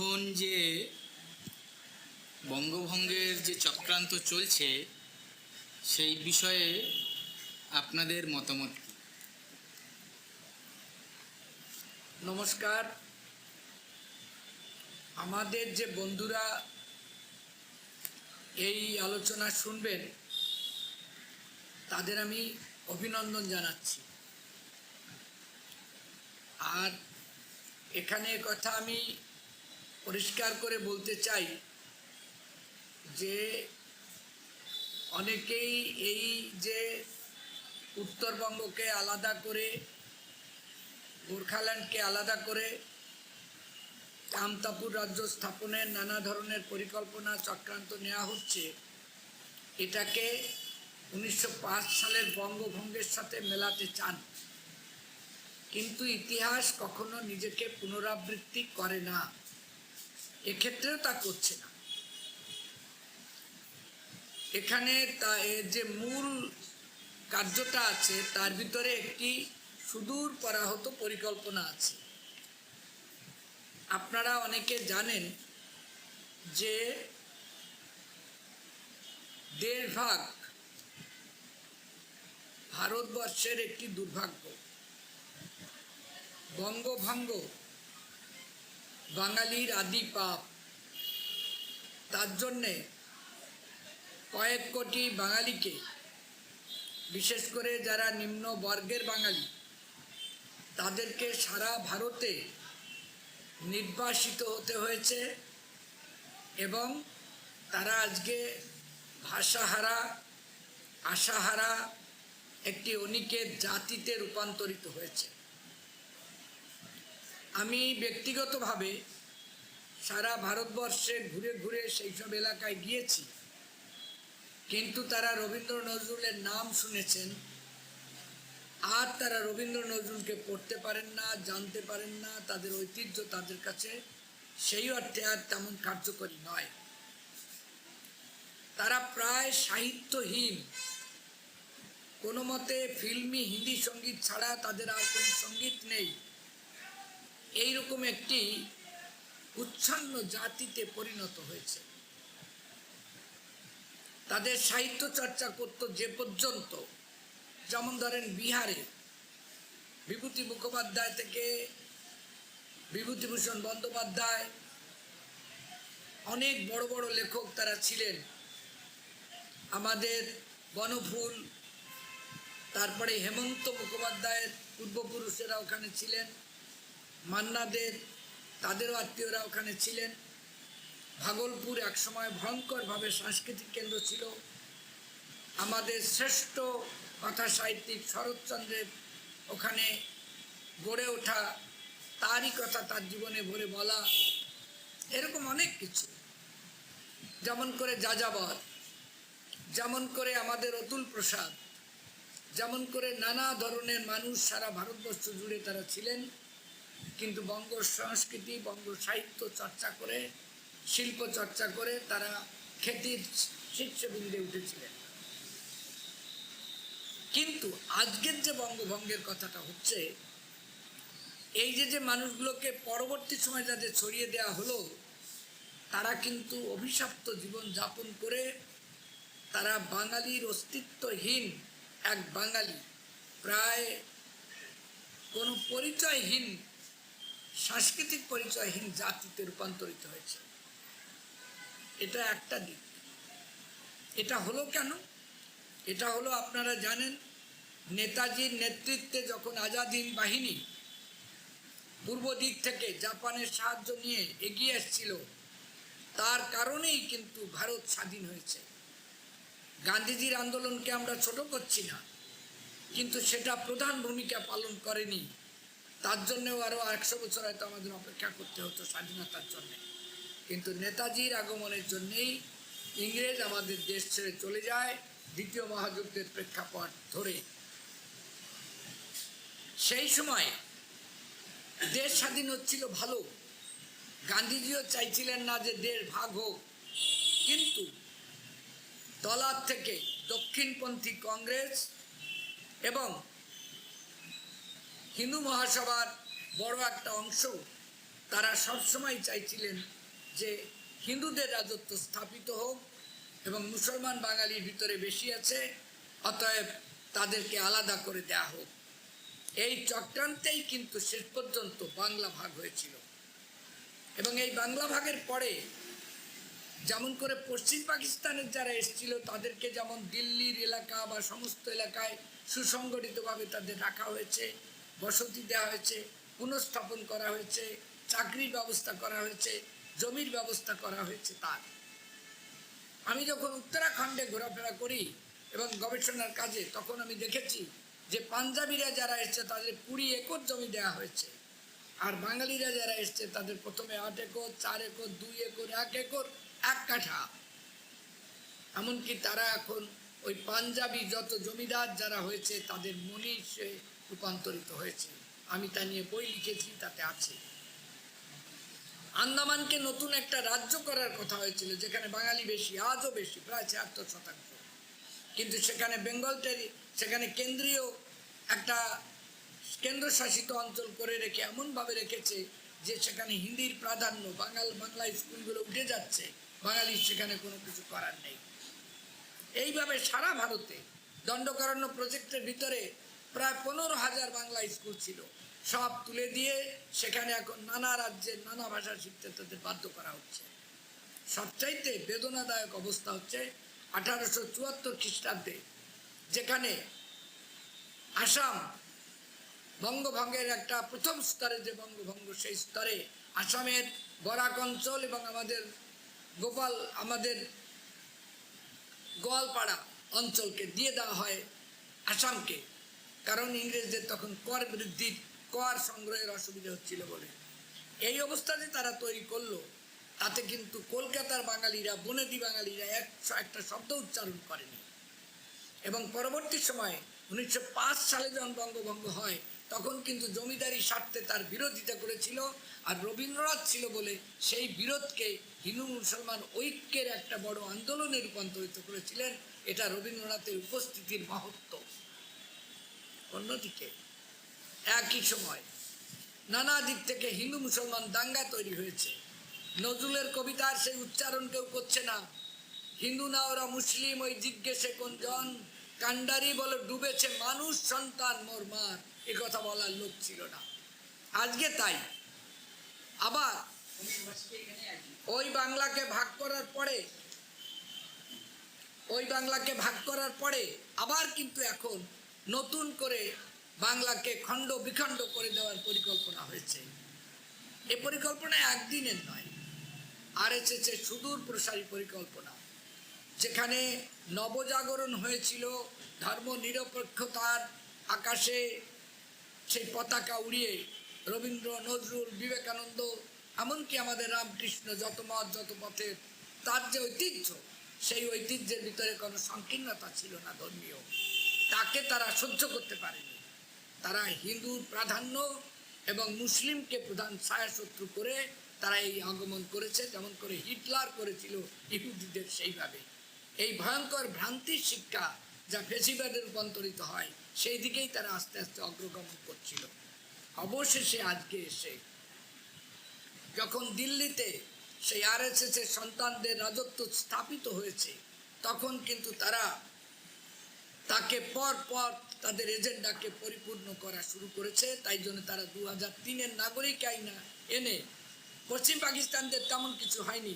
এখন যে বঙ্গভঙ্গের যে চক্রান্ত চলছে, সেই বিষয়ে আপনাদের মতামত? নমস্কার আমাদের যে বন্ধুরা এই আলোচনা শুনবেন, তাদের আমি অভিনন্দন জানাচ্ছি আর এখানে কথা আমি পরিষ্কার করে বলতে চাই যে অনেকেই এই যে উত্তরবঙ্গকে আলাদা করে, গোর্খাল্যান্ডকে আলাদা করে কামতাপুর রাজ্য স্থাপনের নানা ধরনের পরিকল্পনা, চক্রান্ত নেওয়া হচ্ছে, এটাকে উনিশশো পাঁচ সালের বঙ্গভঙ্গের সাথে মেলাতে চান। কিন্তু ইতিহাস কখনো নিজেকে পুনরাবৃত্তি করে না। এক্ষেত্রেও তা করছে না। এখানে তা যে মূল কার্যটা আছে, তার ভিতরে একটি সুদূর পরাহত পরিকল্পনা আছে। আপনারা অনেকে জানেন যে দেড় ভাগ ভারতবর্ষের একটি দুর্ভাগ্য, বঙ্গভঙ্গ বাঙালির আদি পাপ। তার জন্যে কয়েক কোটি বাঙালিকে, বিশেষ করে যারা নিম্ন বর্গের বাঙালি, তাদেরকে সারা ভারতে নির্বাসিত হতে হয়েছে এবং তারা আজকে ভাষাহারা, আশাহারা একটি অনিকেত জাতিতে রূপান্তরিত হয়েছে। আমি ব্যক্তিগতভাবে সারা ভারতবর্ষে ঘুরে ঘুরে সেই সব এলাকায় গিয়েছি। কিন্তু তারা রবীন্দ্র নজরুলের নাম শুনেছেন। আর তারা রবীন্দ্র নজরুলকে পড়তে পারেন না, জানতে পারেন না, তাদের ঐতিহ্য তাদের কাছে সেই অর্থে আর তেমন কার্যকরী নয়। তারা প্রায় সাহিত্যহীন। কোনো মতে ফিল্মি হিন্দি সংগীত ছাড়া তাদের আর কোনো সংগীত নেই। এইরকম একটি উচ্ছন্ন জাতিতে পরিণত হয়েছে। তাদের সাহিত্য চর্চা করত যে পর্যন্ত যেমন ধরেন বিহারে বিভূতি মুখোপাধ্যায় থেকে বিভূতিভূষণ বন্দ্যোপাধ্যায় অনেক বড় বড় লেখক তারা ছিলেন। আমাদের বনফুল, তারপরে হেমন্ত মুখোপাধ্যায়ের পূর্বপুরুষেরা ওখানে ছিলেন। মান্নাদের, তাদেরও আত্মীয়রা ওখানে ছিলেন। ভাগলপুর একসময় ভয়ঙ্করভাবে সাংস্কৃতিক কেন্দ্র ছিল। আমাদের শ্রেষ্ঠ কথা সাহিত্যিক শরৎচন্দ্রের ওখানে গড়ে ওঠা তারই কথা তার জীবনে ভরে বলা, এরকম অনেক কিছু। যেমন করে যাযাবর, যেমন করে আমাদের অতুল প্রসাদ, যেমন করে নানা ধরনের মানুষ সারা ভারতবর্ষ জুড়ে তারা ছিলেন। কিন্তু বঙ্গ সংস্কৃতি, বঙ্গ সাহিত্য চর্চা করে, শিল্প চর্চা করে তারা খ্যাতির শীর্ষবিন্দে উঠেছিলেন। কিন্তু আজকের যে বঙ্গভঙ্গের কথাটা হচ্ছে, এই যে যে মানুষগুলোকে পরবর্তী সময় যাদের ছড়িয়ে দেওয়া হলো, তারা কিন্তু অভিশপ্ত জীবন যাপন করে তারা বাঙালির অস্তিত্বহীন এক বাঙালি, প্রায় কোনো পরিচয়হীন সাংস্কৃতিক পরিচয়হীন জাতিতে রূপান্তরিত হয়েছে। এটা একটা দিক। এটা হলো কেন? এটা হলো আপনারা জানেন, নেতাজির নেতৃত্বে যখন আজাদ হিন্দ বাহিনী পূর্ব দিক থেকে জাপানের সাহায্য নিয়ে এগিয়ে এসছিল, তার কারণেই কিন্তু ভারত স্বাধীন হয়েছে। গান্ধীজির আন্দোলনকে আমরা ছোট করছি না, কিন্তু সেটা প্রধান ভূমিকা পালন করেনি তার জন্যেও আরও একশো বছর হয়তো আমাদের অপেক্ষা করতে হতো স্বাধীনতার জন্যে। কিন্তু নেতাজির আগমনের জন্যেই ইংরেজ আমাদের দেশ ছেড়ে চলে যায় দ্বিতীয় মহাযুদ্ধের প্রেক্ষাপট ধরে। সেই সময় দেশ স্বাধীন হচ্ছিল ভালো। গান্ধীজিও চাইছিলেন না যে দেশ ভাগ হোক। কিন্তু তলার থেকে দক্ষিণপন্থী কংগ্রেস এবং হিন্দু মহাসভার বড় একটা অংশ তারা সবসময় চাইছিলেন যে হিন্দুদের রাজত্ব স্থাপিত হোক এবং মুসলমান বাঙালির ভিতরে বেশি আছে, অতএব তাদেরকে আলাদা করে দেয়া হোক। এই চক্রান্তেই কিন্তু শেষ পর্যন্ত বাংলা ভাগ হয়েছিল। এবং এই বাংলা ভাগের পরে যেমন করে পশ্চিম পাকিস্তানের যারা এসেছিল, তাদেরকে যেমন দিল্লির এলাকা বা সমস্ত এলাকায় সুসংগঠিতভাবে তাদের রাখা হয়েছে বসতি দেওয়া হয়েছে, পুনঃস্থাপন করা হয়েছে, চাকরির ব্যবস্থা করা হয়েছে, জমির ব্যবস্থা করা হয়েছে তার। আমি যখন উত্তরাখণ্ডে ঘোরাফেরা করি এবং গবেষণার কাজে, তখন আমি দেখেছি যে পাঞ্জাবিরা যারা এসছে, তাদের কুড়ি একর জমি দেওয়া হয়েছে। আর বাঙালিরা যারা এসছে, তাদের প্রথমে আট একর, চার একর, দুই একর, এক একর, এক কাঠা। এমনকি তারা এখন ওই পাঞ্জাবি যত জমিদার যারা হয়েছে, তাদের মনীষে রূপান্তরিত হয়েছে। আমি তা নিয়ে বই লিখেছি, তাতে আছে। আন্দামানকে নতুন একটা রাজ্য করার কথা হয়েছিল, যেখানে বাঙালি বেশি, আজও বেশি, প্রায় ছিয়াত্তর শতাংশ। কিন্তু সেখানে বেঙ্গল টেরি, সেখানে কেন্দ্রীয় একটা কেন্দ্রশাসিত অঞ্চল করে রেখে, এমনভাবে রেখেছে যে সেখানে হিন্দির প্রাধান্য, বাঙাল, বাংলা স্কুলগুলো উঠে যাচ্ছে, বাঙালির সেখানে কোনো কিছু করার নেই। এইভাবে সারা ভারতে দণ্ডকারণ্য প্রজেক্টের ভিতরে প্রায় পনেরো হাজার বাংলা স্কুল ছিল। সব তুলে দিয়ে সেখানে এখন নানা রাজ্যের নানা ভাষা শিখতে তাদের বাধ্য করা হচ্ছে। সবচাইতে বেদনাদায়ক অবস্থা হচ্ছে আঠারোশো চুয়াত্তর খ্রিস্টাব্দে, যেখানে আসাম বঙ্গভঙ্গের একটা প্রথম স্তরে যে বঙ্গভঙ্গ, সেই স্তরে আসামের বরাক অঞ্চল এবং আমাদের গোপাল, আমাদের গোয়ালপাড়া অঞ্চলকে দিয়ে দেওয়া হয় আসামকে। কারণ ইংরেজদের তখন কর বৃদ্ধির কর সংগ্রহের অসুবিধা হচ্ছিল বলে। এই অবস্থাতে তারা তৈরি করল, তাতে কিন্তু কলকাতার বাঙালিরা, বনেদি বাঙালিরা এক একটা শব্দ উচ্চারণ করেনি। এবং পরবর্তী সময়ে উনিশশো পাঁচ সালে যখন বঙ্গভঙ্গ হয়, তখন কিন্তু জমিদারি স্বার্থে তার বিরোধিতা করেছিল আর রবীন্দ্রনাথ ছিল বলে সেই বিরোধকে হিন্দু মুসলমান ঐক্যের একটা বড় আন্দোলনে রূপান্তরিত করেছিলেন। এটা রবীন্দ্রনাথের উপস্থিতির মহত্ব। অন্যদিকে, একই সময় নানা দিক থেকে হিন্দু মুসলমান দাঙ্গা তৈরি হয়েছে। নজরুলের কবিতার সেই উচ্চারণ কেউ করছে না। হিন্দু না ওরা মুসলিম, ওই জিজ্ঞেসে কোনজন কান্ডারি বলে ডুবেছে মানুষ, সন্তান মোর মার। এ কথা বলার লোক ছিল না। আজকে তাই। আবার ওই বাংলাকে ভাগ করার পরে, ওই বাংলাকে ভাগ করার পরে আবার কিন্তু এখন নতুন করে বাংলাকে খণ্ড বিখণ্ড করে দেওয়ার পরিকল্পনা হয়েছে। এ পরিকল্পনা একদিনের নয়। আর এসেছে সুদূর প্রসারী পরিকল্পনা, যেখানে নবজাগরণ হয়েছিল, ধর্ম নিরপেক্ষতার আকাশে সেই পতাকা উড়িয়ে রবীন্দ্র, নজরুল, বিবেকানন্দ, এমনকি আমাদের রামকৃষ্ণ যত মত, যত পথের তার যে ঐতিহ্য, সেই ঐতিহ্যের ভিতরে কোনো সংকীর্ণতা ছিল না ধর্মীয়। তাকে তারা সহ্য করতে পারেনি। তারা হিন্দুর প্রাধান্য এবং মুসলিমকে প্রধান ছায়াশত্রু করে তারা এই আগমন করেছে, যেমন করে হিটলার করেছিল ইহুদিদের সেইভাবে। এই ভয়ঙ্কর ভ্রান্তির শিক্ষা যা ফেসিবাদে রূপান্তরিত হয়, সেই দিকেই তারা আস্তে আস্তে অগ্রগমন করছিল। অবশেষে আজকে এসে যখন দিল্লিতে সেই আর এর সন্তানদের রাজত্ব স্থাপিত হয়েছে, তখন কিন্তু তারা তাকে পর পর তাদের এজেন্ডাকে পরিপূর্ণ করা শুরু করেছে। তাই জন্য তারা দু হাজার তিনের নাগরিক আইনা এনে পশ্চিম পাকিস্তানদের তেমন কিছু হয়নি।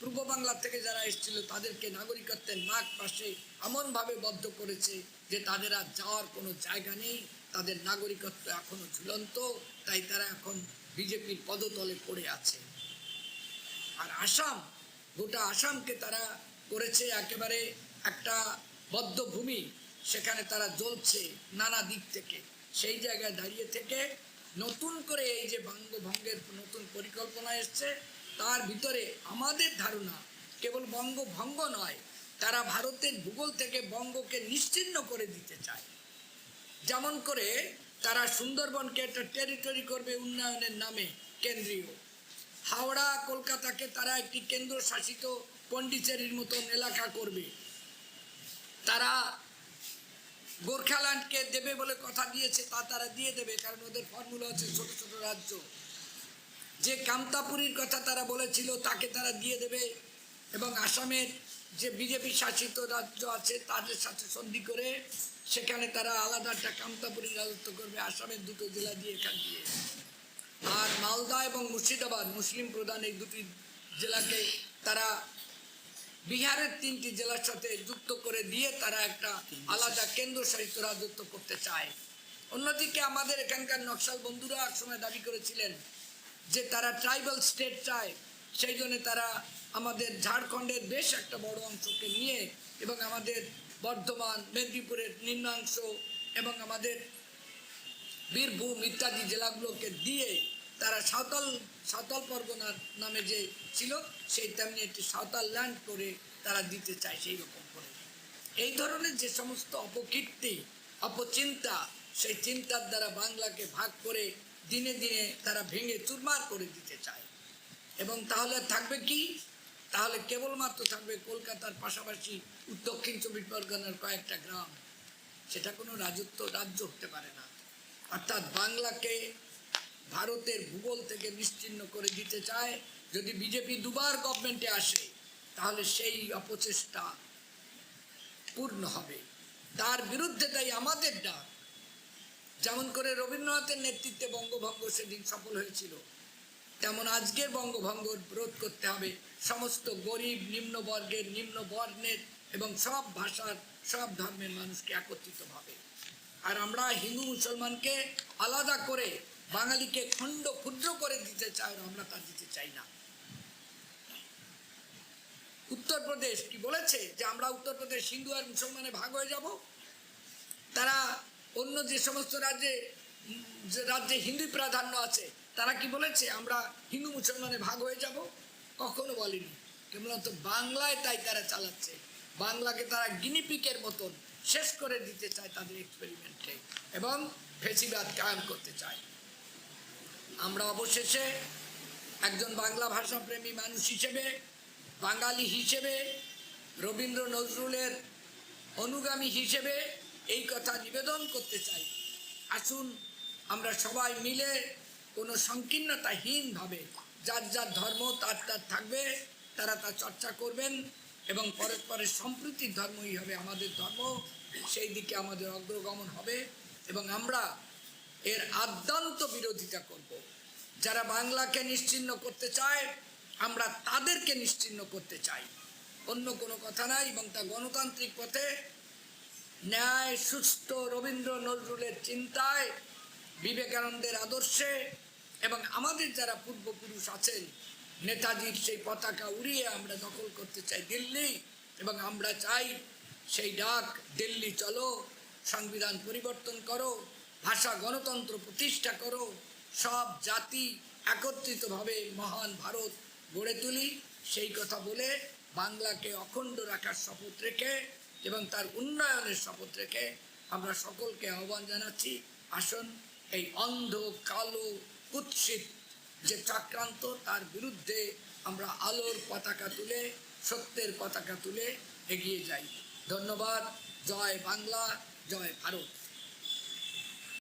পূর্ব বাংলা থেকে যারা এসেছিল, তাদেরকে নাগরিকত্বের নাক পাশে এমনভাবে বদ্ধ করেছে যে তাদের আর যাওয়ার কোনো জায়গা নেই। তাদের নাগরিকত্ব এখনও ঝুলন্ত, তাই তারা এখন বিজেপির পদতলে পড়ে আছে। আর আসাম, গোটা আসামকে তারা করেছে একেবারে একটা বদ্ধভূমি। সেখানে তারা জ্বলছে নানা দিক থেকে। সেই জায়গায় দাঁড়িয়ে থেকে নতুন করে এই যে বঙ্গভঙ্গের নতুন পরিকল্পনা এসছে, তার ভিতরে আমাদের ধারণা কেবল বঙ্গভঙ্গ নয়, তারা ভারতের ভূগোল থেকে বঙ্গকে নিশ্চিহ্ন করে দিতে চায়। যেমন করে তারা সুন্দরবনকে একটা টেরিটরি করবে উন্নয়নের নামে কেন্দ্রীয়। হাওড়া, কলকাতাকে তারা একটি কেন্দ্রশাসিত পন্ডিচেরির মতন এলাকা করবে। তারা গোর্খাল্যান্ডকে দেবে বলে কথা দিয়েছে, তা তারা দিয়ে দেবে, কারণ ওদের ফর্মুলা হচ্ছে ছোট ছোট রাজ্য। যে কামতাপুরীর কথা তারা বলেছিল, তাকে তারা দিয়ে দেবে। এবং আসামের যে বিজেপি শাসিত রাজ্য আছে, তাদের সাথে সন্ধি করে সেখানে তারা আলাদা একটা কামতাপুরী রাজত্ব করবে, আসামের দুটো জেলা দিয়ে এখান দিয়ে। আর মালদা এবং মুর্শিদাবাদ, মুসলিম প্রধান এই দুটি জেলাকে তারা বিহারের তিনটি জেলার সাথে যুক্ত করে দিয়ে তারা একটা আলাদা কেন্দ্রশাসিত রাজত্ব করতে চায়। অন্যদিকে আমাদের এখানকার নকশাল বন্ধুরা এক সময় দাবি করেছিলেন যে তারা ট্রাইবাল স্টেট চায়, সেই জন্য তারা আমাদের ঝাড়খণ্ডের বেশ একটা বড় অংশকে নিয়ে এবং আমাদের বর্ধমান, মেদিনীপুরের নিম্নাংশ এবং আমাদের বীরভূম ইত্যাদি জেলাগুলোকে দিয়ে তারা সাঁওতাল সাঁওতাল পরগনার নামে যে ছিল সেই তেমনি একটি সাঁওতাল ল্যান্ড করে তারা দিতে চায় সেই রকম করে। এই ধরনের যে সমস্ত অপকীর্তি, অপচিন্তা, সেই চিন্তার দ্বারা বাংলাকে ভাগ করে দিনে দিনে তারা ভেঙে চুরমার করে দিতে চায়। এবং তাহলে থাকবে কি? তাহলে কেবলমাত্র থাকবে কলকাতার পাশাপাশি দক্ষিণ চব্বিশ পরগনার কয়েকটা গ্রাম। সেটা কোনো রাজত্ব রাজ্য হতে পারে না। অর্থাৎ বাংলাকে ভারতের ভূগোল থেকে নিশ্চিহ্ন করে দিতে চায় যদি বিজেপি দুবার গভর্নমেন্টে আসে, তাহলে সেই অপচেষ্টা পূর্ণ হবে। তার বিরুদ্ধে তাই আমাদের ডাক। যেমন করে রবীন্দ্রনাথের নেতৃত্বে বঙ্গভঙ্গ সেদিন সফল হয়েছিল, তেমন আজকের বঙ্গভঙ্গ রোধ করতে হবে সমস্ত গরিব, নিম্নবর্গের নিম্ন বর্ণের এবং সব ভাষার, সব ধর্মের মানুষকে একত্রিতভাবে। আর আমরা হিন্দু মুসলমানকে আলাদা করে বাঙালিকে খণ্ড ক্ষুদ্র করে দিতে চাই আমরা তা দিতে চাই না। উত্তরপ্রদেশ কি বলেছে যে আমরা উত্তরপ্রদেশ হিন্দু আর মুসলমানে ভাগ হয়ে যাব? তারা অন্য যে সমস্ত রাজ্যে রাজ্যে হিন্দু প্রাধান্য আছে, তারা কি বলেছে? আমরা হিন্দু মুসলমানে ভাগ হয়ে যাব? কখনো বলেনি। কেবলমাত্র বাংলায় তাই তারা চালাচ্ছে। বাংলাকে তারা গিনিপিকের মতন শেষ করে দিতে চায় তাদের এক্সপেরিমেন্টে এবং ফেসিবাদ কায়েম করতে চায়। আমরা অবশেষে একজন বাংলা ভাষাপ্রেমী মানুষ হিসেবে বাঙালি হিসেবে, রবীন্দ্র নজরুলের অনুগামী হিসেবে এই কথা নিবেদন করতে চাই। আসুন, আমরা সবাই মিলে কোনো সংকীর্ণতাহীনভাবে, যার যার ধর্ম, তার তার থাকবে, তারা তা চর্চা করবেন এবং পরস্পরের সম্প্রীতির ধর্মই হবে আমাদের ধর্ম, সেই দিকে আমাদের অগ্রগমন হবে এবং আমরা এর আদ্যান্ত বিরোধিতা করব। যারা বাংলাকে নিশ্চিহ্ন করতে চায় আমরা তাদেরকে নিশ্চিহ্ন করতে চাই। অন্য কোনো কথা নাই এবং তা গণতান্ত্রিক পথে ন্যায়, সুস্থ রবীন্দ্র নজরুলের চিন্তায়, বিবেকানন্দের আদর্শে, এবং আমাদের যারা পূর্বপুরুষ আছেন, নেতাজির সেই পতাকা উড়িয়ে আমরা দখল করতে চাই দিল্লি, এবং আমরা চাই সেই ডাক, দিল্লি চলো, সংবিধান পরিবর্তন করো, ভাষা গণতন্ত্র প্রতিষ্ঠা করো, সব জাতি একত্রিতভাবে মহান ভারত গড়ে তুলি। সেই কথা বলে বাংলাকে অখণ্ড রাখার শপথ রেখে এবং তার উন্নয়নের শপথ রেখে আমরা সকলকে আহ্বান জানাচ্ছি, আসুন এই অন্ধ, কালো, কুৎসিত যে চক্রান্ত, তার বিরুদ্ধে আমরা আলোর পতাকা তুলে, সত্যের পতাকা তুলে এগিয়ে যাই। ধন্যবাদ। জয় বাংলা, জয় ভারত।